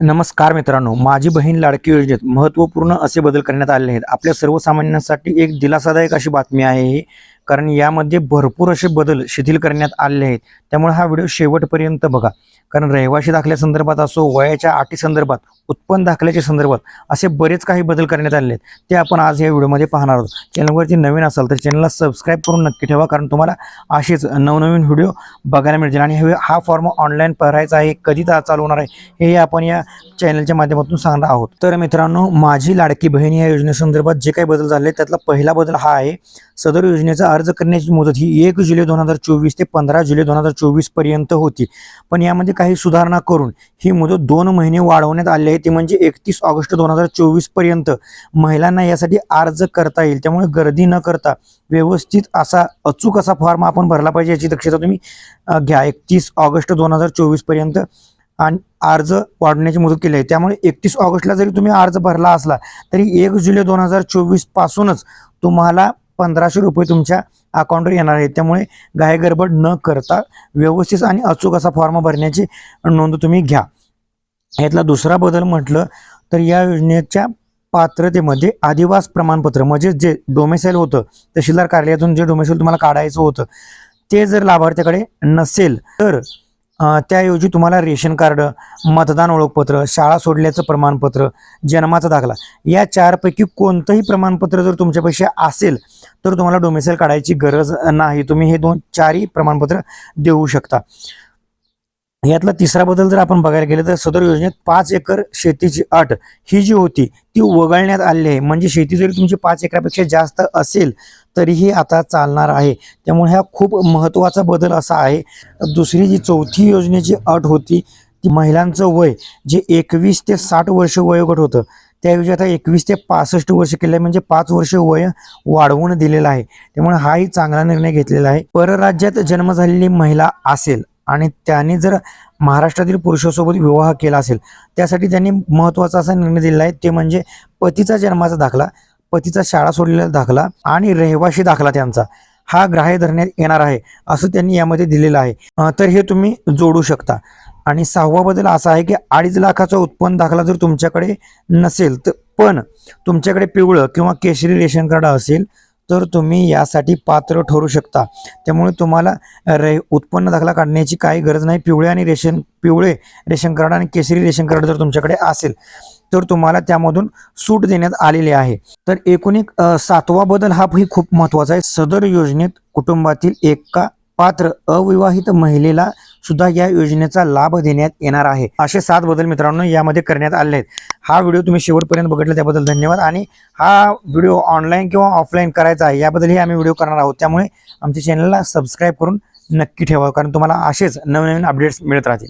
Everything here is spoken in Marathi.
नमस्कार मित्रांनो माझी बहीण लाडकी योजनेत महत्त्वपूर्ण असे बदल करण्यात आले आहेत. आपल्या सर्वसामान्यांसाठी एक दिलासादायक अशी बातमी आहे कारण यामध्ये भरपूर असे बदल शिथिल करण्यात आले आहेत. त्यामुळे हा व्हिडिओ शेवटपर्यंत बघा. कारण रहिवाशी दाखल्यासंदर्भात असो वयाच्या अटी संदर्भात उत्पन्न दाखल्याच्या संदर्भात असे बरेच काही बदल करण्यात आले आहेत. ते आपण आज या व्हिडिओमध्ये पाहणार आहोत. चॅनलवरती नवीन असाल तर चॅनलला सबस्क्राईब करून नक्की ठेवा कारण तुम्हाला असेच नवनवीन व्हिडिओ बघायला मिळतील. आणि हे- हा फॉर्म ऑनलाईन भरायचा आहे कधी चालू होणार आहे हे आपण या चॅनलच्या माध्यमातून सांगणार आहोत. तर मित्रांनो माझी लाडकी बहीण या योजनेसंदर्भात जे काही बदल झाले त्यातला पहिला बदल हा आहे. सदर योजनेचा अर्ज करण्याची मुदत ही एक जुलै दोन हजार चोवीस ते पंधरा जुलै दोन हजार चोवीसपर्यंत होती. पण यामध्ये काही सुधारणा करून ही मुदत दोन महिने वाढवण्यात आली आहे. ती म्हणजे एकतीस ऑगस्ट दोन हजार चोवीसपर्यंत महिलांना यासाठी अर्ज करता येईल. त्यामुळे गर्दी न करता व्यवस्थित असा अचूक असा फॉर्म आपण भरला पाहिजे याची दक्षता तुम्ही घ्या. एकतीस ऑगस्ट दोन हजार चोवीसपर्यंत आणि अर्ज वाढवण्याची मुदत केली आहे. त्यामुळे एकतीस ऑगस्टला जरी तुम्ही अर्ज भरला असला तरी एक जुलै दोन हजार चोवीस पासूनच तुम्हाला पंधराशे रुपये तुमच्या अकाउंटवर येणार आहेत. त्यामुळे गाय गडबड न करता व्यवस्थित आणि अचूक असा फॉर्म भरण्याची नोंद तुम्ही घ्या. यातला दुसरा बदल म्हटलं तर या योजनेच्या पात्रतेमध्ये आदिवास प्रमाणपत्र म्हणजे जे डोमेसाईल होतं तहसीलदार कार्यालयातून जे डोमेसाईल तुम्हाला काढायचं होतं ते जर लाभार्थ्याकडे नसेल तर त्याऐवजी तुम्हाला रेशन कार्ड मतदान ओळखपत्र शाळा सोडल्याचं प्रमाणपत्र जन्माचा दाखला या चारपैकी कोणतंही प्रमाणपत्र जर तुमच्यापेक्षा असेल तर तुम्हाला डोमेसेल काढायची गरज नाही. तुम्ही हे दोन चारही प्रमाणपत्र देऊ शकता. यातला तिसरा बदल जर आपण बघायला गेलं तर सदर योजनेत पाच एकर शेतीची अट ही जी होती ती वगळण्यात आली आहे. म्हणजे शेती जरी तुमची पाच एकरापेक्षा जास्त असेल तरीही आता चालणार आहे. त्यामुळे हा खूप महत्त्वाचा बदल असा आहे. दुसरी जी चौथी योजनेची अट होती ती महिलांचं वय जे एकवीस ते साठ वर्ष वयोगट होतं त्याऐवजी आता एकवीस ते पासष्ट वर्ष केलं आहे. म्हणजे पाच वर्ष वय वाढवून दिलेलं आहे. त्यामुळे हाही चांगला निर्णय घेतलेला आहे. परराज्यात जन्म झालेली महिला असेल आणि त्याने जर महाराष्ट्रातील पुरुषासोबत विवाह केला असेल त्यासाठी त्यांनी महत्त्वाचा असा निर्णय दिलेला आहे. ते म्हणजे पतीचा जन्माचा दाखला पतीचा शाळा सोडलेला दाखला आणि रहिवाशी दाखला त्यांचा. हा ग्राह्य धरण्यात येणार आहे असं त्यांनी यामध्ये दिलेलं आहे. तर हे तुम्ही जोडू शकता. आणि सहावा बदल असा आहे की अडीच लाखाचा उत्पन्न दाखला जर तुमच्याकडे नसेल तर पण तुमच्याकडे पिवळं किंवा केशरी रेशन कार्ड असेल तर तुम्ही यासाठी पात्र ठरू शकता. त्यामुळे तुम्हाला रे उत्पन्न दाखला काढण्याची काही गरज नाही. पिवळे आणि रेशन पिवळे रेशन कार्ड आणि केसरी रेशन कार्ड जर तुमच्याकडे असेल तर तुम्हाला त्यामधून सूट देण्यात आलेली आहे. तर एकूण एक सातवा बदल हा ही खूप महत्त्वाचा आहे. सदर योजनेत कुटुंबातील एका पात्र अविवाहित महिलेला सुद्धा या योजनेचा लाभ देण्यात येणार आहे. असे सात बदल मित्रांनो यामध्ये करण्यात आले आहेत. हा व्हिडिओ तुम्ही शेवटपर्यंत बघितला त्याबद्दल धन्यवाद. आणि हा व्हिडिओ ऑनलाईन किंवा ऑफलाईन करायचा आहे याबद्दलही आम्ही व्हिडिओ करणार आहोत. त्यामुळे आमच्या चॅनलला सबस्क्राईब करून नक्की ठेवा कारण तुम्हाला असेच नवनवीन अपडेट्स मिळत राहतील.